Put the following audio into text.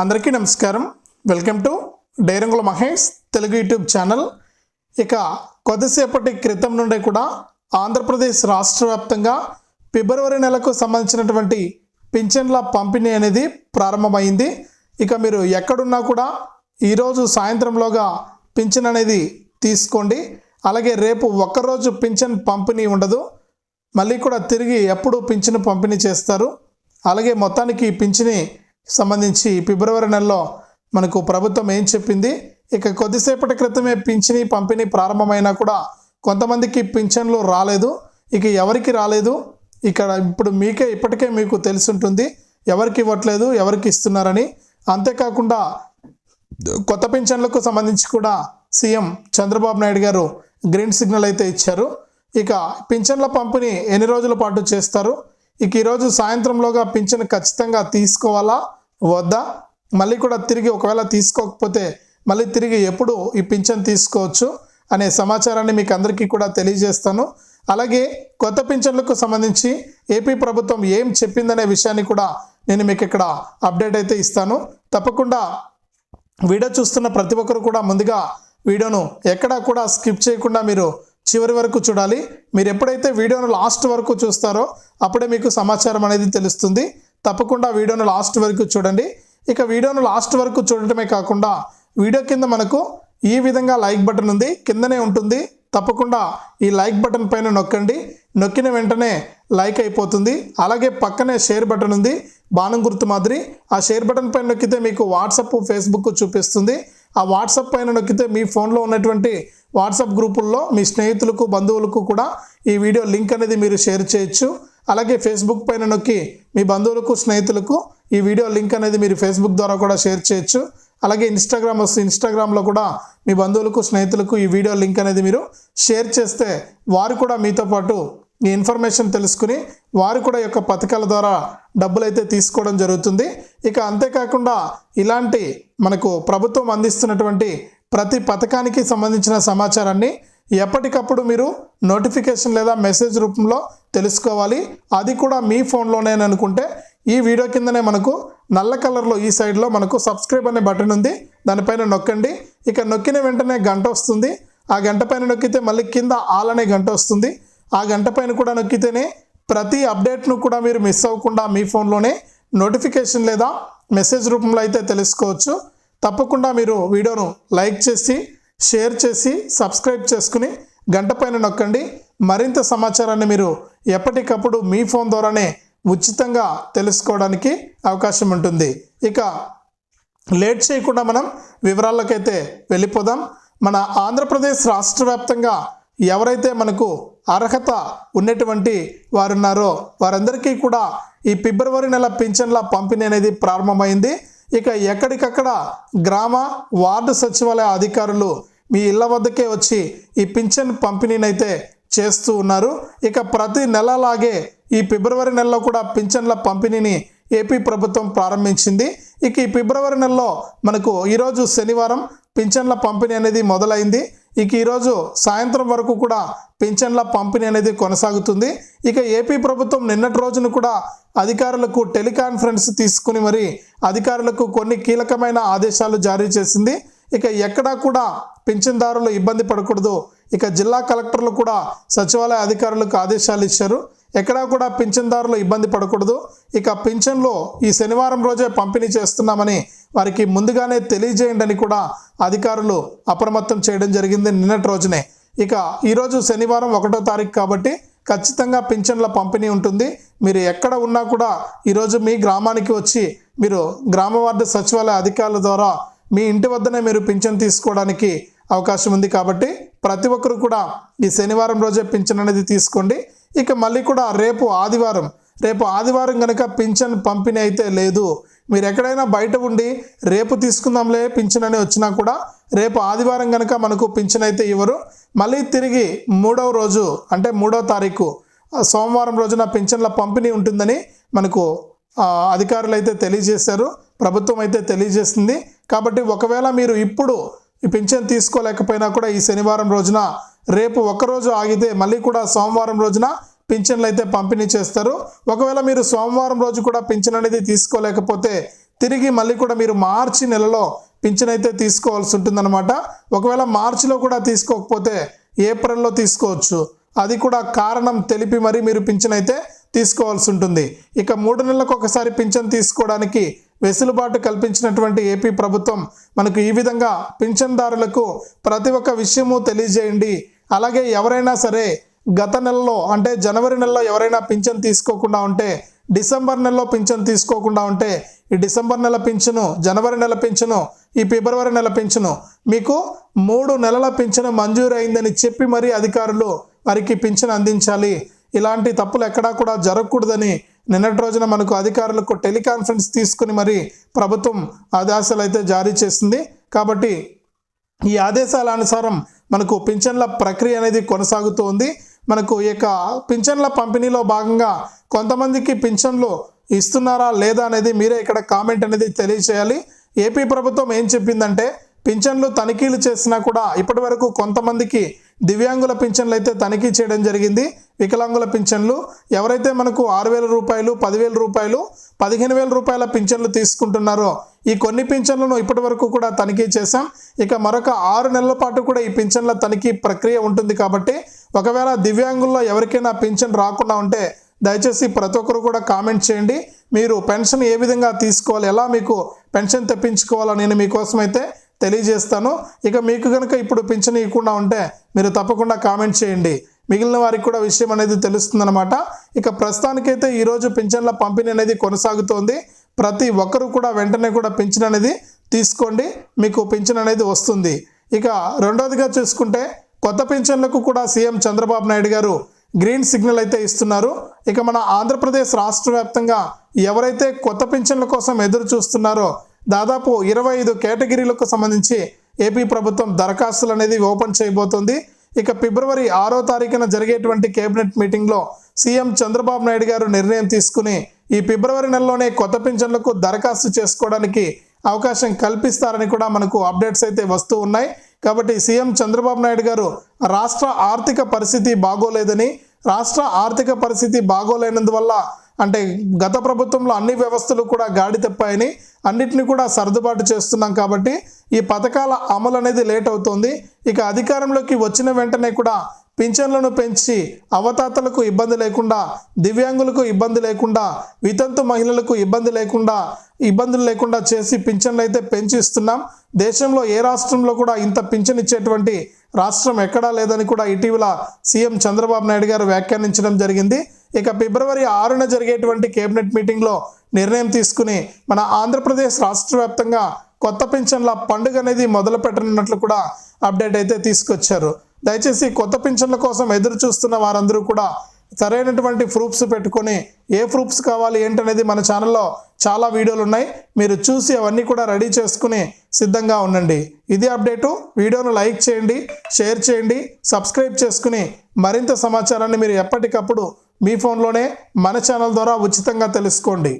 అందరికీ నమస్కారం. Welcome to డైరంగుల మహేష్ తెలుగు యూట్యూబ్ ఛానల్. ఇక కొద్దిసేపటి క్రితం నుండి కూడా ఆంధ్రప్రదేశ్ రాష్ట్ర వ్యాప్తంగా ఫిబ్రవరి నెలకు సంబంధించినటువంటి పింఛన్ల పంపిణీ అనేది ప్రారంభమైంది. ఇక మీరు ఎక్కడున్నా కూడా ఈరోజు సాయంత్రంలోగా పింఛన్ అనేది తీసుకోండి. అలాగే రేపు ఒక్కరోజు పింఛన్ పంపిణీ ఉండదు. మళ్ళీ కూడా తిరిగి ఎప్పుడు పింఛను పంపిణీ చేస్తారు. అలాగే మొత్తానికి పింఛని సంబంధించి ఫిబ్రవరి నెలలో మనకు ప్రభుత్వం ఏం చెప్పింది? ఇక కొద్దిసేపటి క్రితమే పింఛని పంపిణీ ప్రారంభమైనా కూడా కొంతమందికి పింఛన్లు రాలేదు. ఇక ఎవరికి రాలేదు? ఇక్కడ ఇప్పుడు మీకే ఇప్పటికే మీకు తెలుసుంటుంది. ఎవరికి ఇవ్వట్లేదు ఎవరికి ఇస్తున్నారని. అంతేకాకుండా కొత్త పింఛన్లకు సంబంధించి కూడా సీఎం చంద్రబాబు నాయుడు గారు గ్రీన్ సిగ్నల్ అయితే ఇచ్చారు. ఇక పింఛన్ల పంపిణీ ఎన్ని రోజుల పాటు చేస్తారు? ఇక ఈరోజు సాయంత్రంలోగా పింఛన్ ఖచ్చితంగా తీసుకోవాలా? వద్దా? మళ్ళీ కూడా తిరిగి ఒకవేళ తీసుకోకపోతే మళ్ళీ తిరిగి ఎప్పుడు ఈ పింఛన్ తీసుకోవచ్చు అనే సమాచారాన్ని మీకు అందరికీ కూడా తెలియజేస్తాను. అలాగే కొత్త పింఛన్లకు సంబంధించి ఏపీ ప్రభుత్వం ఏం చెప్పిందనే విషయాన్ని కూడా నేను మీకు ఇక్కడ అప్డేట్ అయితే ఇస్తాను. తప్పకుండా వీడియో చూస్తున్న ప్రతి ఒక్కరు కూడా ముందుగా వీడియోను ఎక్కడా కూడా స్కిప్ చేయకుండా మీరు చివరి వరకు చూడాలి. మీరు ఎప్పుడైతే వీడియోను లాస్ట్ వరకు చూస్తారో అప్పుడే మీకు సమాచారం అనేది తెలుస్తుంది. తప్పకుండా వీడియోను లాస్ట్ వరకు చూడండి. ఇక వీడియోను లాస్ట్ వరకు చూడటమే కాకుండా వీడియో కింద మనకు ఈ విధంగా లైక్ బటన్ ఉంది. కిందనే ఉంటుంది. తప్పకుండా ఈ లైక్ బటన్ పైన నొక్కండి. నొక్కిన వెంటనే లైక్ అయిపోతుంది. అలాగే పక్కనే షేర్ బటన్ ఉంది. బాణం గుర్తు మాదిరి. ఆ షేర్ బటన్ పైన నొక్కితే మీకు వాట్సప్ ఫేస్బుక్ చూపిస్తుంది. ఆ వాట్సాప్ పైన నొక్కితే మీ ఫోన్లో ఉన్నటువంటి వాట్సాప్ గ్రూపుల్లో మీ స్నేహితులకు బంధువులకు కూడా ఈ వీడియో లింక్ అనేది మీరు షేర్ చేయొచ్చు. అలాగే ఫేస్బుక్ పైన నొక్కి మీ బంధువులకు స్నేహితులకు ఈ వీడియో లింక్ అనేది మీరు ఫేస్బుక్ ద్వారా కూడా షేర్ చేయొచ్చు. అలాగే ఇన్స్టాగ్రామ్ వస్తే ఇన్స్టాగ్రామ్లో కూడా మీ బంధువులకు స్నేహితులకు ఈ వీడియో లింక్ అనేది మీరు షేర్ చేస్తే వారు కూడా మీతో పాటు ఈ ఇన్ఫర్మేషన్ తెలుసుకుని వారు కూడా యొక్క పథకాల ద్వారా డబ్బులు అయితే తీసుకోవడం జరుగుతుంది. ఇక అంతేకాకుండా ఇలాంటి మనకు ప్రభుత్వం అందిస్తున్నటువంటి ప్రతి పథకానికి సంబంధించిన సమాచారాన్ని ఎప్పటికప్పుడు మీరు నోటిఫికేషన్ లేదా మెసేజ్ రూపంలో తెలుసుకోవాలి. అది కూడా మీ ఫోన్లోనే అనుకుంటే ఈ వీడియో కిందనే మనకు నల్ల కలర్లో ఈ సైడ్లో మనకు సబ్స్క్రైబ్ అనే బటన్ ఉంది. దానిపైన నొక్కండి. ఇక నొక్కిన వెంటనే గంట వస్తుంది. ఆ గంట పైన నొక్కితే మళ్ళీ కింద ఆల్ అనే గంట వస్తుంది. ఆ గంట పైన కూడా నొక్కితేనే ప్రతి అప్డేట్ను కూడా మీరు మిస్ అవ్వకుండా మీ ఫోన్లోనే నోటిఫికేషన్ లేదా మెసేజ్ రూపంలో అయితే తెలుసుకోవచ్చు. తప్పకుండా మీరు వీడియోను లైక్ చేసి షేర్ చేసి సబ్స్క్రైబ్ చేసుకుని గంట పైన నొక్కండి. మరింత సమాచారాన్ని మీరు ఎప్పటికప్పుడు మీ ఫోన్ ద్వారానే ఉచితంగా తెలుసుకోవడానికి అవకాశం ఉంటుంది. ఇక లేట్ చేయకుండా మనం వివరాలకైతే వెళ్ళిపోదాం. మన ఆంధ్రప్రదేశ్ రాష్ట్ర వ్యాప్తంగా ఎవరైతే మనకు అర్హత ఉన్నటువంటి వారున్నారో వారందరికీ కూడా ఈ ఫిబ్రవరి నెల పింఛన్ల పంపిణీ అనేది ప్రారంభమైంది. ఇక ఎక్కడికక్కడ గ్రామ వార్డు సచివాలయ అధికారులు మీ ఇళ్ళ వద్దకే వచ్చి ఈ పింఛన్ పంపిణీనైతే చేస్తూ ఉన్నారు. ఇక ప్రతి నెలలాగే ఈ ఫిబ్రవరి నెలలో కూడా పింఛన్ల పంపిణీని ఏపీ ప్రభుత్వం ప్రారంభించింది. ఇక ఈ ఫిబ్రవరి నెలలో మనకు ఈరోజు శనివారం పింఛన్ల పంపిణీ అనేది మొదలైంది. ఇక ఈరోజు సాయంత్రం వరకు కూడా పింఛన్ల పంపిణీ అనేది కొనసాగుతుంది. ఇక ఏపీ ప్రభుత్వం నిన్నటి రోజున కూడా అధికారులకు టెలికాన్ఫరెన్స్ తీసుకుని మరి అధికారులకు కొన్ని కీలకమైన ఆదేశాలు జారీ చేసింది. ఇక ఎక్కడా కూడా పింఛన్దారులు ఇబ్బంది పడకూడదు. ఇక జిల్లా కలెక్టర్లు కూడా సచివాలయ అధికారులకు ఆదేశాలు ఇచ్చారు. ఎక్కడా కూడా పింఛన్దారులు ఇబ్బంది పడకూడదు. ఇక పింఛన్లు ఈ శనివారం రోజే పంపిణీ చేస్తున్నామని వారికి ముందుగానే తెలియజేయండి అని కూడా అధికారులు అప్రమత్తం చేయడం జరిగింది నిన్నటి రోజునే. ఇక ఈరోజు శనివారం ఒకటో తారీఖు కాబట్టి ఖచ్చితంగా పింఛన్ల పంపిణీ ఉంటుంది. మీరు ఎక్కడ ఉన్నా కూడా ఈరోజు మీ గ్రామానికి వచ్చి మీరు గ్రామ వార్డు సచివాలయ అధికారుల ద్వారా మీ ఇంటి వద్దనే మీరు పింఛన్ తీసుకోవడానికి అవకాశం ఉంది కాబట్టి ప్రతి ఒక్కరు కూడా ఈ శనివారం రోజే పింఛన్ అనేది తీసుకోండి. ఇక మళ్ళీ కూడా రేపు ఆదివారం రేపు ఆదివారం కనుక పింఛన్ పంపిణీ అయితే లేదు. మీరు ఎక్కడైనా బయట ఉండి రేపు తీసుకుందాంలే పింఛన్ అని వచ్చినా కూడా రేపు ఆదివారం కనుక మనకు పింఛన్ అయితే ఇవ్వరు. మళ్ళీ తిరిగి మూడవ రోజు అంటే మూడవ తారీఖు సోమవారం రోజున పింఛన్ల పంపిణీ ఉంటుందని మనకు అధికారులు అయితే తెలియజేశారు. ప్రభుత్వం అయితే తెలియజేస్తుంది కాబట్టి ఒకవేళ మీరు ఇప్పుడు ఈ పింఛన్ తీసుకోలేకపోయినా కూడా ఈ శనివారం రోజున రేపు ఒకరోజు ఆగితే మళ్ళీ కూడా సోమవారం రోజున పింఛన్లు అయితే పంపిణీ చేస్తారు. ఒకవేళ మీరు సోమవారం రోజు కూడా పింఛన్ అనేది తీసుకోలేకపోతే తిరిగి మళ్ళీ కూడా మీరు మార్చి నెలలో పింఛన్ అయితే తీసుకోవాల్సి ఉంటుందన్నమాట. ఒకవేళ మార్చిలో కూడా తీసుకోకపోతే ఏప్రిల్లో తీసుకోవచ్చు. అది కూడా కారణం తెలిపి మరి మీరు పింఛన్ అయితే తీసుకోవాల్సి ఉంటుంది. ఇక మూడు నెలలకు ఒకసారి పింఛన్ తీసుకోవడానికి వెసులుబాటు కల్పించినటువంటి ఏపీ ప్రభుత్వం మనకు ఈ విధంగా పింఛన్దారులకు ప్రతి ఒక్క విషయము తెలియజేయండి. అలాగే ఎవరైనా సరే గత నెలలో అంటే జనవరి నెలలో ఎవరైనా పింఛన్ తీసుకోకుండా ఉంటే డిసెంబర్ నెలలో పింఛన్ తీసుకోకుండా ఉంటే ఈ డిసెంబర్ నెల పింఛను జనవరి నెల పింఛను ఈ ఫిబ్రవరి నెల పింఛను మీకు మూడు నెలల పింఛను మంజూరు అయిందని చెప్పి మరీ అధికారులు వారికి పింఛను అందించాలి. ఇలాంటి తప్పులు ఎక్కడా కూడా జరగకూడదని నిన్నటి రోజున మనకు అధికారులకు టెలికాన్ఫరెన్స్ తీసుకుని మరి ప్రభుత్వం ఆదేశాలు అయితే జారీ చేసింది. కాబట్టి ఈ ఆదేశాల అనుసారం మనకు పింఛన్ల ప్రక్రియ అనేది కొనసాగుతూ ఉంది. మనకు ఈ యొక్క పింఛన్ల పంపిణీలో భాగంగా కొంతమందికి పింఛన్లు ఇస్తున్నారా లేదా అనేది మీరే ఇక్కడ కామెంట్ అనేది తెలియచేయాలి. ఏపీ ప్రభుత్వం ఏం చెప్పిందంటే పింఛన్లు తనిఖీలు చేసినా కూడా ఇప్పటి వరకు కొంతమందికి దివ్యాంగుల పింఛన్లు అయితే తనిఖీ చేయడం జరిగింది. వికలాంగుల పింఛన్లు ఎవరైతే మనకు ఆరు వేల రూపాయలు పదివేల రూపాయలు పదిహేను వేల రూపాయల పింఛన్లు తీసుకుంటున్నారో ఈ కొన్ని పింఛన్లను ఇప్పటి వరకు కూడా తనిఖీ చేశాం. ఇక మరొక ఆరు నెలల పాటు కూడా ఈ పింఛన్ల తనిఖీ ప్రక్రియ ఉంటుంది కాబట్టి ఒకవేళ దివ్యాంగుల్లో ఎవరికైనా పింఛన్ రాకుండా ఉంటే దయచేసి ప్రతి ఒక్కరు కూడా కామెంట్ చేయండి. మీరు పెన్షన్ ఏ విధంగా తీసుకోవాలి ఎలా మీకు పెన్షన్ తెప్పించుకోవాలో నేను మీకోసం అయితే తెలియజేస్తాను. ఇక మీకు కనుక ఇప్పుడు పింఛన్ ఇవ్వకుండా ఉంటే మీరు తప్పకుండా కామెంట్ చేయండి. మిగిలిన వారికి కూడా విషయం అనేది తెలుస్తుందన్నమాట. ఇక ప్రస్తుతానికైతే ఈరోజు పింఛన్ల పంపిణీ అనేది కొనసాగుతోంది. ప్రతి ఒక్కరు కూడా వెంటనే కూడా పింఛన్ అనేది తీసుకోండి. మీకు పింఛన్ అనేది వస్తుంది. ఇక రెండవదిగా చూసుకుంటే కొత్త పింఛన్లకు కూడా సీఎం చంద్రబాబు నాయుడు గారు గ్రీన్ సిగ్నల్ అయితే ఇస్తున్నారు. ఇక మన ఆంధ్రప్రదేశ్ రాష్ట్ర వ్యాప్తంగా ఎవరైతే కొత్త పింఛన్ల కోసం ఎదురు చూస్తున్నారో దాదాపు ఇరవై ఐదు కేటగిరీలకు సంబంధించి ఏపీ ప్రభుత్వం దరఖాస్తులు అనేది ఓపెన్ చేయబోతోంది. ఇక ఫిబ్రవరి ఆరో తారీఖున జరిగేటువంటి కేబినెట్ మీటింగ్లో సీఎం చంద్రబాబు నాయుడు గారు నిర్ణయం తీసుకుని ఈ ఫిబ్రవరి నెలలోనే కొత్త పింఛన్లకు దరఖాస్తు చేసుకోవడానికి అవకాశం కల్పిస్తారని కూడా మనకు అప్డేట్స్ అయితే వస్తూ ఉన్నాయి. కాబట్టి సీఎం చంద్రబాబు నాయుడు గారు రాష్ట్ర ఆర్థిక పరిస్థితి బాగోలేదని రాష్ట్ర ఆర్థిక పరిస్థితి బాగోలేనందువల్ల అంటే గత ప్రభుత్వంలో అన్ని వ్యవస్థలు కూడా గాడి తప్పాయని అన్నిటిని కూడా సర్దుబాటు చేస్తున్నాం కాబట్టి ఈ పథకాల అమలు అనేది లేట్ అవుతుంది. ఇక అధికారంలోకి వచ్చిన వెంటనే కూడా పింఛన్లను పెంచి అవతాతలకు ఇబ్బంది లేకుండా దివ్యాంగులకు ఇబ్బంది లేకుండా వితంతు మహిళలకు ఇబ్బంది లేకుండా ఇబ్బందులు లేకుండా చేసి పింఛన్లు అయితే పెంచి ఇస్తున్నాం. దేశంలో ఏ రాష్ట్రంలో కూడా ఇంత పింఛన్ ఇచ్చేటువంటి రాష్ట్రం ఎక్కడా లేదని కూడా ఇటీవల సీఎం చంద్రబాబు నాయుడు గారు వ్యాఖ్యానించడం జరిగింది. ఇక ఫిబ్రవరి ఆరున జరిగేటువంటి కేబినెట్ మీటింగ్లో నిర్ణయం తీసుకుని మన ఆంధ్రప్రదేశ్ రాష్ట్ర వ్యాప్తంగా కొత్త పింఛన్ల పండుగ అనేది మొదలు పెట్టనున్నట్లు కూడా అప్డేట్ అయితే తీసుకొచ్చారు. దయచేసి కొత్త పింఛన్ల కోసం ఎదురు చూస్తున్న వారందరూ కూడా సరైనటువంటి ప్రూఫ్స్ పెట్టుకొని ఏ ప్రూఫ్స్ కావాలి ఏంటనేది మన ఛానల్లో చాలా వీడియోలు ఉన్నాయి. మీరు చూసి అవన్నీ కూడా రెడీ చేసుకుని సిద్ధంగా ఉండండి. ఇది అప్డేటు. వీడియోను లైక్ చేయండి షేర్ చేయండి సబ్స్క్రైబ్ చేసుకుని మరింత సమాచారాన్ని మీరు ఎప్పటికప్పుడు మీ ఫోన్లోనే మన ఛానల్ ద్వారా ఉచితంగా తెలుసుకోండి.